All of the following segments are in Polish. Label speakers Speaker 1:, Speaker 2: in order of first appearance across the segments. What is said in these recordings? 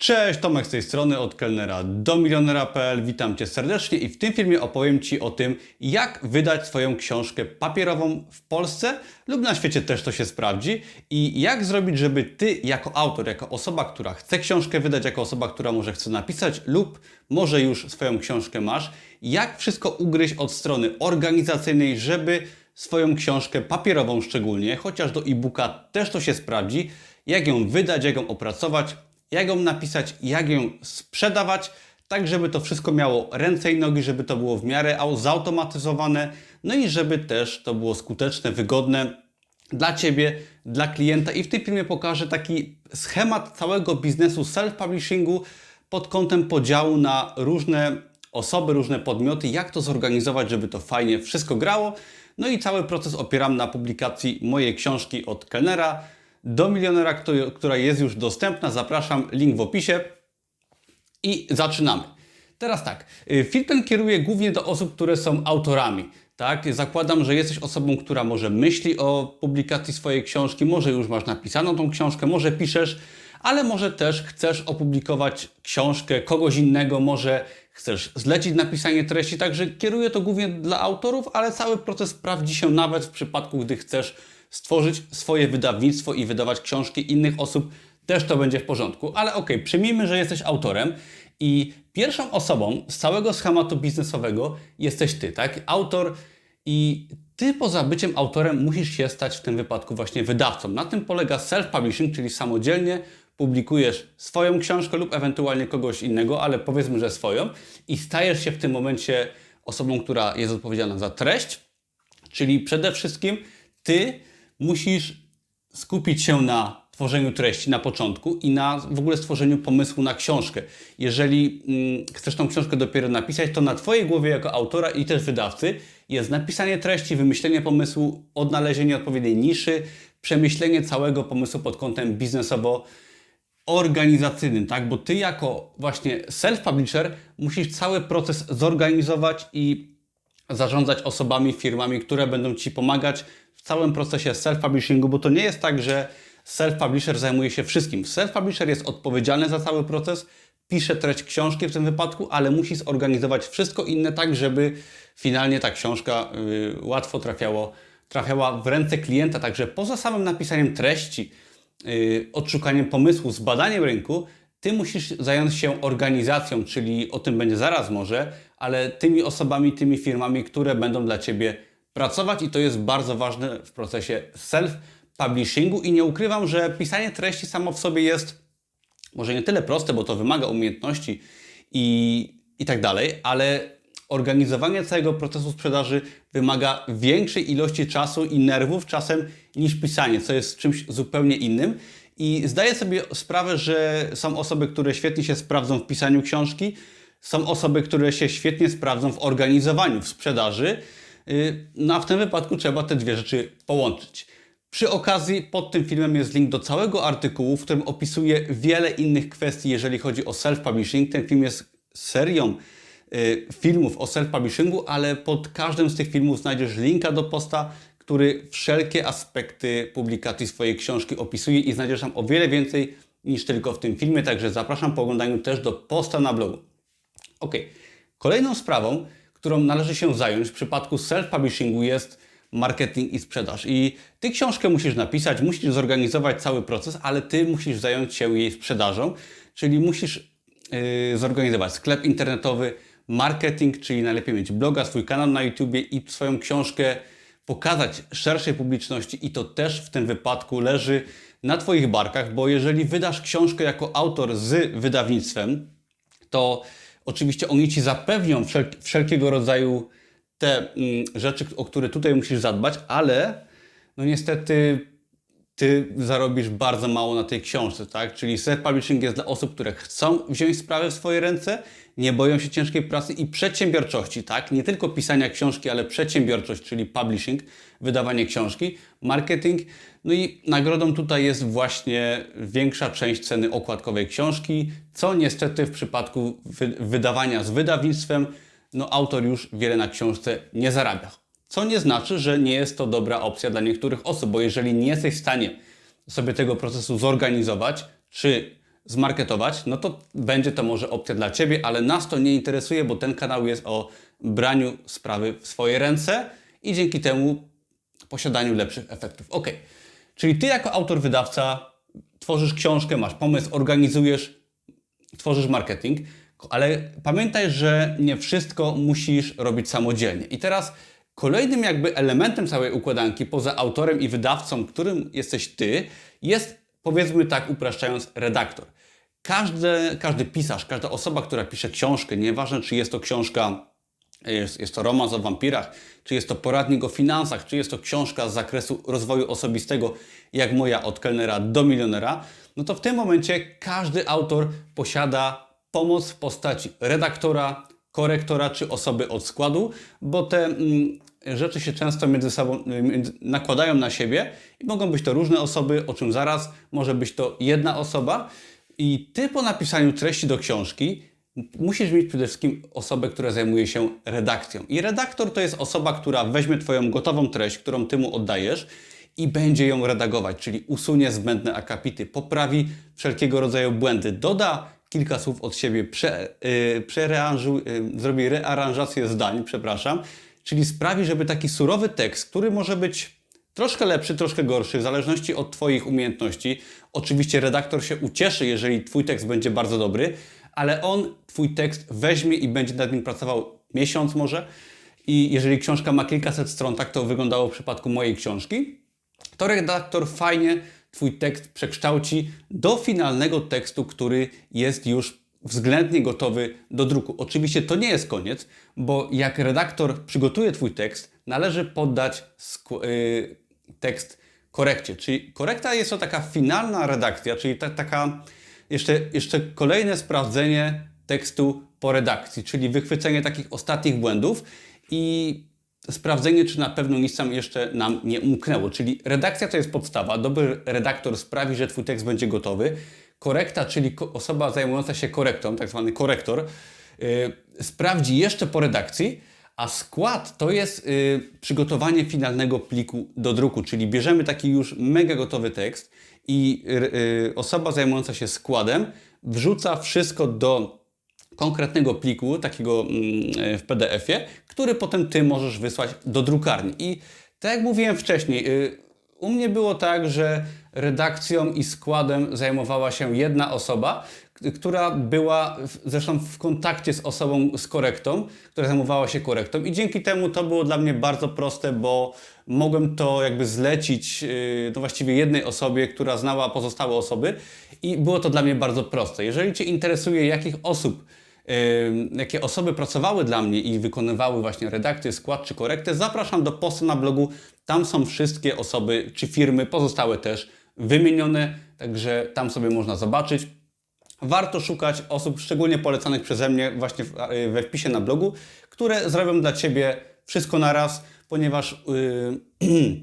Speaker 1: Cześć, Tomek z tej strony, od kelnera do milionera.pl. Witam Cię serdecznie i w tym filmie opowiem Ci o tym, jak wydać swoją książkę papierową w Polsce lub na świecie też to się sprawdzi i jak zrobić, żeby Ty jako autor, jako osoba, która chce książkę wydać, jako osoba, która może chce napisać lub może już swoją książkę masz, jak wszystko ugryźć od strony organizacyjnej, żeby swoją książkę papierową szczególnie, chociaż do e-booka też to się sprawdzi, jak ją wydać, jak ją opracować, jak ją napisać, jak ją sprzedawać, tak żeby to wszystko miało ręce i nogi, żeby to było w miarę au- zautomatyzowane, no i żeby też to było skuteczne, wygodne dla Ciebie, dla klienta. I w tym filmie pokażę taki schemat całego biznesu self-publishingu pod kątem podziału na różne osoby, różne podmioty, jak to zorganizować, żeby to fajnie wszystko grało. No i cały proces opieram na publikacji mojej książki od kelnera do milionera, która jest już dostępna. Zapraszam, link w opisie. I zaczynamy. Teraz tak, y, film ten kieruję głównie do osób, które są autorami. Tak? Zakładam, że jesteś osobą, która może myśli o publikacji swojej książki, może już masz napisaną tą książkę, może piszesz, ale może też chcesz opublikować książkę kogoś innego, może chcesz zlecić napisanie treści, także kieruję to głównie dla autorów, ale cały proces sprawdzi się nawet w przypadku, gdy chcesz stworzyć swoje wydawnictwo i wydawać książki innych osób, też to będzie w porządku. Ale okej, przyjmijmy, że jesteś autorem i pierwszą osobą z całego schematu biznesowego jesteś ty, tak? Autor i ty poza byciem autorem musisz się stać w tym wypadku właśnie wydawcą. Na tym polega self-publishing, czyli samodzielnie publikujesz swoją książkę lub ewentualnie kogoś innego, ale powiedzmy, że swoją i stajesz się w tym momencie osobą, która jest odpowiedzialna za treść, Czyli przede wszystkim ty musisz skupić się na tworzeniu treści na początku i na w ogóle stworzeniu pomysłu na książkę. Jeżeli mm, chcesz tą książkę dopiero napisać, to na Twojej głowie jako autora i też wydawcy jest napisanie treści, wymyślenie pomysłu, odnalezienie odpowiedniej niszy, przemyślenie całego pomysłu pod kątem biznesowo organizacyjnym, tak? Bo ty jako właśnie self-publisher musisz cały proces zorganizować i zarządzać osobami, firmami, które będą Ci pomagać w całym procesie self-publishingu, bo to nie jest tak, że self-publisher zajmuje się wszystkim. Self-publisher jest odpowiedzialny za cały proces, pisze treść książki w tym wypadku, ale musi zorganizować wszystko inne tak, żeby finalnie ta książka y, łatwo trafiało, trafiała w ręce klienta. Także poza samym napisaniem treści, odszukaniem pomysłu, zbadaniem rynku, ty musisz zająć się organizacją, czyli o tym będzie zaraz może, ale tymi osobami, tymi firmami, które będą dla ciebie pracować i to jest bardzo ważne w procesie self-publishingu. I nie ukrywam, że pisanie treści samo w sobie jest może nie tyle proste, bo to wymaga umiejętności i, i tak dalej, ale organizowanie całego procesu sprzedaży wymaga większej ilości czasu i nerwów czasem niż pisanie, co jest czymś zupełnie innym. I zdaję sobie sprawę, że są osoby, które świetnie się sprawdzą w pisaniu książki, są osoby, które się świetnie sprawdzą w organizowaniu, w sprzedaży. Yy, No a w tym wypadku trzeba te dwie rzeczy połączyć. Przy okazji pod tym filmem jest link do całego artykułu, w którym opisuję wiele innych kwestii, jeżeli chodzi o self-publishing. Ten film jest serią y, filmów o self-publishingu, ale pod każdym z tych filmów znajdziesz linka do posta, który wszelkie aspekty publikacji swojej książki opisuje i znajdziesz tam o wiele więcej niż tylko w tym filmie, także zapraszam po oglądaniu też do posta na blogu. Ok. Kolejną sprawą, którą należy się zająć w przypadku self-publishingu jest marketing i sprzedaż. I ty książkę musisz napisać, musisz zorganizować cały proces, ale ty musisz zająć się jej sprzedażą, czyli musisz yy, zorganizować sklep internetowy, marketing, czyli najlepiej mieć bloga, swój kanał na YouTubie i swoją książkę pokazać szerszej publiczności i to też w tym wypadku leży na Twoich barkach, bo jeżeli wydasz książkę jako autor z wydawnictwem, to oczywiście oni Ci zapewnią wszel wszelkiego rodzaju te mm, rzeczy, o które tutaj musisz zadbać, ale no niestety ty zarobisz bardzo mało na tej książce, tak? Czyli self-publishing jest dla osób, które chcą wziąć sprawę w swoje ręce, nie boją się ciężkiej pracy i przedsiębiorczości, tak? Nie tylko pisania książki, ale przedsiębiorczość, czyli publishing, wydawanie książki, marketing. No i nagrodą tutaj jest właśnie większa część ceny okładkowej książki, co niestety w przypadku wy wydawania z wydawnictwem, no autor już wiele na książce nie zarabia. Co nie znaczy, że nie jest to dobra opcja dla niektórych osób, bo jeżeli nie jesteś w stanie sobie tego procesu zorganizować, czy zmarketować, no to będzie to może opcja dla Ciebie, ale nas to nie interesuje, bo ten kanał jest o braniu sprawy w swoje ręce i dzięki temu posiadaniu lepszych efektów. Ok, czyli Ty jako autor, wydawca tworzysz książkę, masz pomysł, organizujesz, tworzysz marketing, ale pamiętaj, że nie wszystko musisz robić samodzielnie. I teraz kolejnym jakby elementem całej układanki, poza autorem i wydawcą, którym jesteś Ty, jest powiedzmy tak upraszczając redaktor. Każdy, każdy pisarz, każda osoba, która pisze książkę, nieważne czy jest to książka jest, jest to romans o wampirach, czy jest to poradnik o finansach, czy jest to książka z zakresu rozwoju osobistego, jak moja od kelnera do milionera, no to w tym momencie każdy autor posiada pomoc w postaci redaktora, korektora czy osoby od składu, bo te mm, rzeczy się często między sobą między, nakładają na siebie i mogą być to różne osoby, o czym zaraz może być to jedna osoba. I ty po napisaniu treści do książki musisz mieć przede wszystkim osobę, która zajmuje się redakcją. I redaktor to jest osoba, która weźmie Twoją gotową treść, którą Ty mu oddajesz i będzie ją redagować, czyli usunie zbędne akapity, poprawi wszelkiego rodzaju błędy, doda kilka słów od siebie, prze, yy, yy, zrobi rearanżację zdań, przepraszam, czyli sprawi, żeby taki surowy tekst, który może być troszkę lepszy, troszkę gorszy, w zależności od Twoich umiejętności. Oczywiście redaktor się ucieszy, jeżeli Twój tekst będzie bardzo dobry, ale on Twój tekst weźmie i będzie nad nim pracował miesiąc może. I jeżeli książka ma kilkaset stron, tak to wyglądało w przypadku mojej książki, to redaktor fajnie Twój tekst przekształci do finalnego tekstu, który jest już względnie gotowy do druku. Oczywiście to nie jest koniec, bo jak redaktor przygotuje Twój tekst, należy poddać yy, tekst korekcie. Czyli korekta jest to taka finalna redakcja, czyli ta, taka jeszcze, jeszcze kolejne sprawdzenie tekstu po redakcji, czyli wychwycenie takich ostatnich błędów i sprawdzenie, czy na pewno nic tam jeszcze nam nie umknęło. Czyli redakcja to jest podstawa. Dobry redaktor sprawi, że Twój tekst będzie gotowy. Korekta, czyli osoba zajmująca się korektą, tak zwany korektor, yy, sprawdzi jeszcze po redakcji, a skład to jest yy, przygotowanie finalnego pliku do druku, czyli bierzemy taki już mega gotowy tekst i yy, osoba zajmująca się składem wrzuca wszystko do konkretnego pliku, takiego yy, w PDF-ie, który potem Ty możesz wysłać do drukarni. I tak jak mówiłem wcześniej, y, u mnie było tak, że redakcją i składem zajmowała się jedna osoba, która była zresztą w kontakcie z osobą z korektą, która zajmowała się korektą i dzięki temu to było dla mnie bardzo proste, bo mogłem to jakby zlecić y, no właściwie jednej osobie, która znała pozostałe osoby i było to dla mnie bardzo proste. Jeżeli Cię interesuje, jakich osób jakie osoby pracowały dla mnie i wykonywały właśnie redakcję, skład czy korektę, zapraszam do postu na blogu. Tam są wszystkie osoby czy firmy, pozostałe też wymienione, także tam sobie można zobaczyć. Warto szukać osób szczególnie polecanych przeze mnie właśnie we wpisie na blogu, które zrobią dla Ciebie wszystko na raz, ponieważ yy,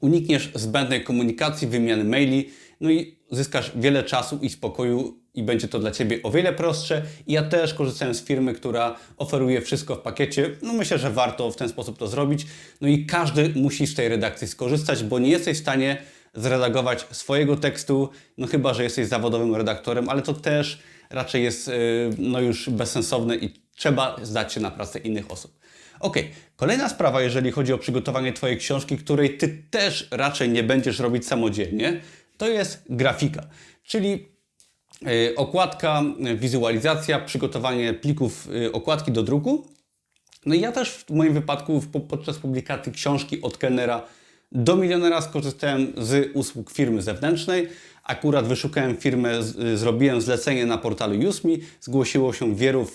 Speaker 1: unikniesz zbędnej komunikacji, wymiany maili, no i zyskasz wiele czasu i spokoju i będzie to dla Ciebie o wiele prostsze. Ja też korzystałem z firmy, która oferuje wszystko w pakiecie. No myślę, że warto w ten sposób to zrobić. No i każdy musi z tej redakcji skorzystać, bo nie jesteś w stanie zredagować swojego tekstu, no chyba, że jesteś zawodowym redaktorem, ale to też raczej jest y, no już bezsensowne i trzeba zdać się na pracę innych osób. Ok, kolejna sprawa, jeżeli chodzi o przygotowanie Twojej książki, której Ty też raczej nie będziesz robić samodzielnie, to jest grafika. Czyli okładka, wizualizacja, przygotowanie plików y, okładki do druku. No i ja też w moim wypadku podczas publikacji książki od kelnera do milionera skorzystałem z usług firmy zewnętrznej. Akurat wyszukałem firmę, zrobiłem zlecenie na portalu UseMe, zgłosiło się wielu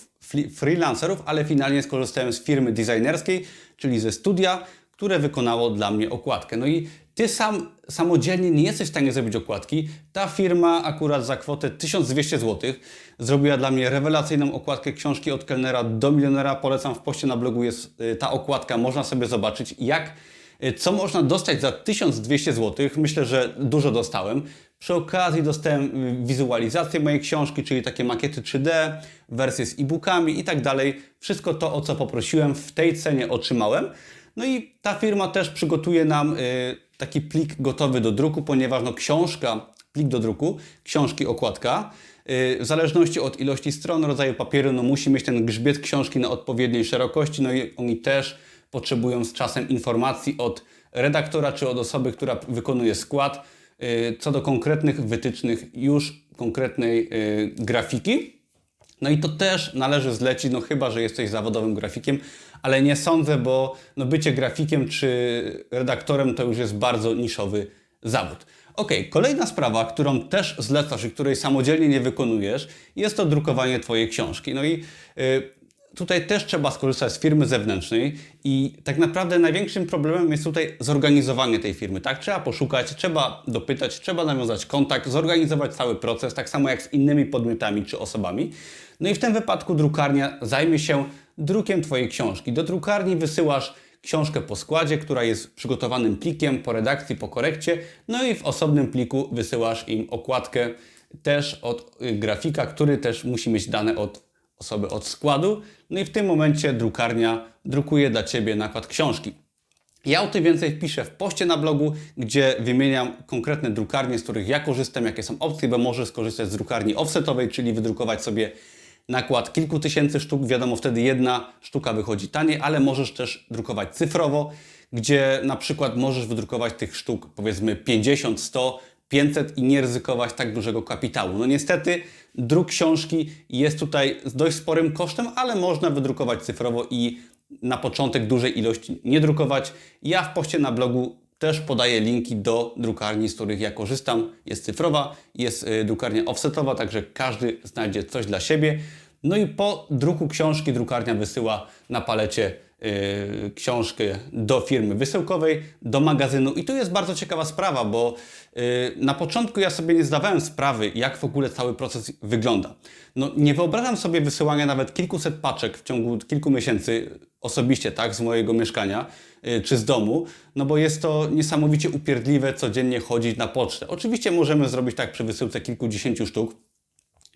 Speaker 1: freelancerów, ale finalnie skorzystałem z firmy designerskiej, czyli ze studia, które wykonało dla mnie okładkę. No i ty sam samodzielnie nie jesteś w stanie zrobić okładki. Ta firma akurat za kwotę 1200 zł zrobiła dla mnie rewelacyjną okładkę książki od kelnera do milionera. Polecam w poście na blogu jest y, ta okładka, można sobie zobaczyć jak Y, co można dostać za 1200 zł? Myślę, że dużo dostałem. Przy okazji dostałem y, wizualizację mojej książki, czyli takie makiety 3D, wersje z e-bookami i tak dalej. Wszystko to, o co poprosiłem, w tej cenie otrzymałem. No i ta firma też przygotuje nam taki plik gotowy do druku, ponieważ no, książka, plik do druku, książki, okładka, Yy, W zależności od ilości stron, rodzaju papieru, no musi mieć ten grzbiet książki na odpowiedniej szerokości, no i oni też potrzebują z czasem informacji od redaktora czy od osoby, która wykonuje skład, yy, co do konkretnych wytycznych już konkretnej yy, grafiki. No i to też należy zlecić, no chyba, że jesteś zawodowym grafikiem, ale nie sądzę, bo no bycie grafikiem czy redaktorem to już jest bardzo niszowy zawód. Ok, kolejna sprawa, którą też zlecasz i której samodzielnie nie wykonujesz, jest to drukowanie Twojej książki. No i y, tutaj też trzeba skorzystać z firmy zewnętrznej i tak naprawdę największym problemem jest tutaj zorganizowanie tej firmy. Tak, trzeba poszukać, trzeba dopytać, trzeba nawiązać kontakt, zorganizować cały proces, tak samo jak z innymi podmiotami czy osobami. No i w tym wypadku drukarnia zajmie się drukiem Twojej książki. Do drukarni wysyłasz książkę po składzie, która jest przygotowanym plikiem po redakcji, po korekcie, no i w osobnym pliku wysyłasz im okładkę też od y, grafika, który też musi mieć dane od osoby od składu. No i w tym momencie drukarnia drukuje dla Ciebie nakład książki. Ja o tym więcej wpiszę w poście na blogu, gdzie wymieniam konkretne drukarnie, z których ja korzystam, jakie są opcje, bo możesz skorzystać z drukarni offsetowej, czyli wydrukować sobie nakład kilku tysięcy sztuk. Wiadomo, wtedy jedna sztuka wychodzi taniej, ale możesz też drukować cyfrowo, gdzie na przykład możesz wydrukować tych sztuk powiedzmy 50, 100, 500 i nie ryzykować tak dużego kapitału. No niestety druk książki jest tutaj z dość sporym kosztem, ale można wydrukować cyfrowo i na początek dużej ilości nie drukować. Ja w poście na blogu też podaję linki do drukarni, z których ja korzystam. Jest cyfrowa, jest y, drukarnia offsetowa, także każdy znajdzie coś dla siebie. No i po druku książki drukarnia wysyła na palecie książkę do firmy wysyłkowej, do magazynu. I tu jest bardzo ciekawa sprawa, bo y, na początku ja sobie nie zdawałem sprawy, jak w ogóle cały proces wygląda. No, nie wyobrażam sobie wysyłania nawet kilkuset paczek w ciągu kilku miesięcy osobiście, tak, z mojego mieszkania y, czy z domu, no bo jest to niesamowicie upierdliwe codziennie chodzić na pocztę. Oczywiście możemy zrobić tak przy wysyłce kilkudziesięciu sztuk,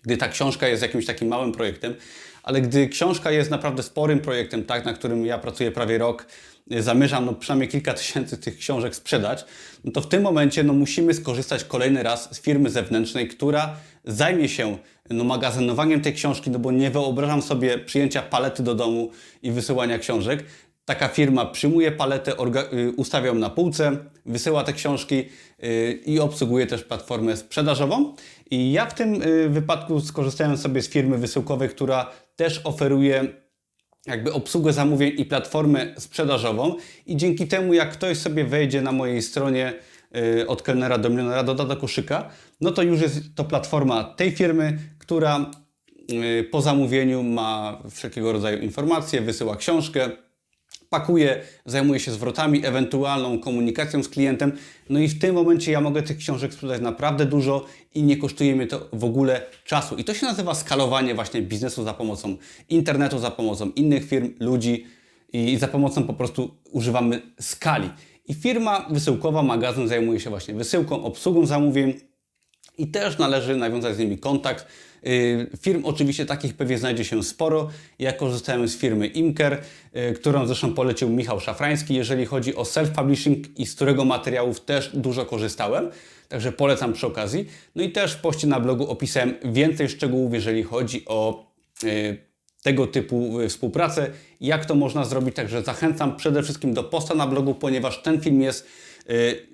Speaker 1: gdy ta książka jest jakimś takim małym projektem, ale gdy książka jest naprawdę sporym projektem, tak, na którym ja pracuję prawie rok, y, zamierzam no, przynajmniej kilka tysięcy tych książek sprzedać, no to w tym momencie no, musimy skorzystać kolejny raz z firmy zewnętrznej, która zajmie się no, magazynowaniem tej książki, no bo nie wyobrażam sobie przyjęcia palety do domu i wysyłania książek. Taka firma przyjmuje paletę, y, ustawia ją na półce, wysyła te książki y, i obsługuje też platformę sprzedażową. I ja w tym y, wypadku skorzystałem sobie z firmy wysyłkowej, która też oferuje jakby obsługę zamówień i platformę sprzedażową i dzięki temu jak ktoś sobie wejdzie na mojej stronie od kelnera do milionera, doda do koszyka, no to już jest to platforma tej firmy, która po zamówieniu ma wszelkiego rodzaju informacje, wysyła książkę, pakuje, zajmuje się zwrotami, ewentualną komunikacją z klientem. No i w tym momencie ja mogę tych książek sprzedać naprawdę dużo i nie kosztuje mnie to w ogóle czasu. I to się nazywa skalowanie właśnie biznesu za pomocą internetu, za pomocą innych firm, ludzi i za pomocą po prostu używamy skali. I firma wysyłkowa, magazyn zajmuje się właśnie wysyłką, obsługą zamówień, i też należy nawiązać z nimi kontakt. Yy, Firm oczywiście takich pewnie znajdzie się sporo. Ja korzystałem z firmy Imker, yy, którą zresztą polecił Michał Szafrański, jeżeli chodzi o self-publishing i z którego materiałów też dużo korzystałem. Także polecam przy okazji. No i też w poście na blogu opisałem więcej szczegółów, jeżeli chodzi o yy, tego typu y, współpracę, jak to można zrobić. Także zachęcam przede wszystkim do posta na blogu, ponieważ ten film jest y,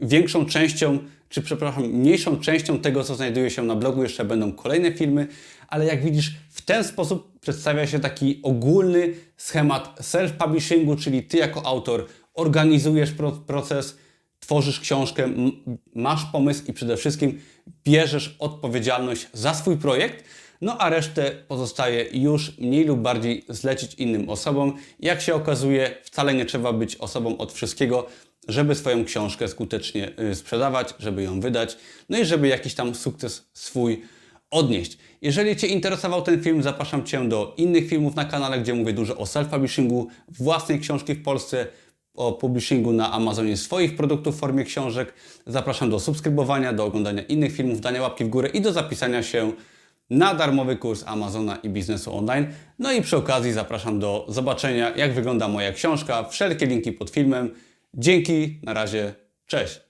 Speaker 1: większą częścią, czy przepraszam, mniejszą częścią tego, co znajduje się na blogu. Jeszcze będą kolejne filmy, ale jak widzisz, w ten sposób przedstawia się taki ogólny schemat self-publishingu, czyli ty jako autor organizujesz pro proces, tworzysz książkę, masz pomysł i przede wszystkim bierzesz odpowiedzialność za swój projekt, no a resztę pozostaje już mniej lub bardziej zlecić innym osobom. Jak się okazuje, wcale nie trzeba być osobą od wszystkiego, żeby swoją książkę skutecznie y, sprzedawać, żeby ją wydać, no i żeby jakiś tam sukces swój odnieść. Jeżeli Cię interesował ten film, zapraszam Cię do innych filmów na kanale, gdzie mówię dużo o self-publishingu, własnej książki w Polsce, o publishingu na Amazonie swoich produktów w formie książek. Zapraszam do subskrybowania, do oglądania innych filmów, dania łapki w górę i do zapisania się na darmowy kurs Amazona i biznesu online. No i przy okazji zapraszam do zobaczenia, jak wygląda moja książka. Wszelkie linki pod filmem. Dzięki, na razie, cześć.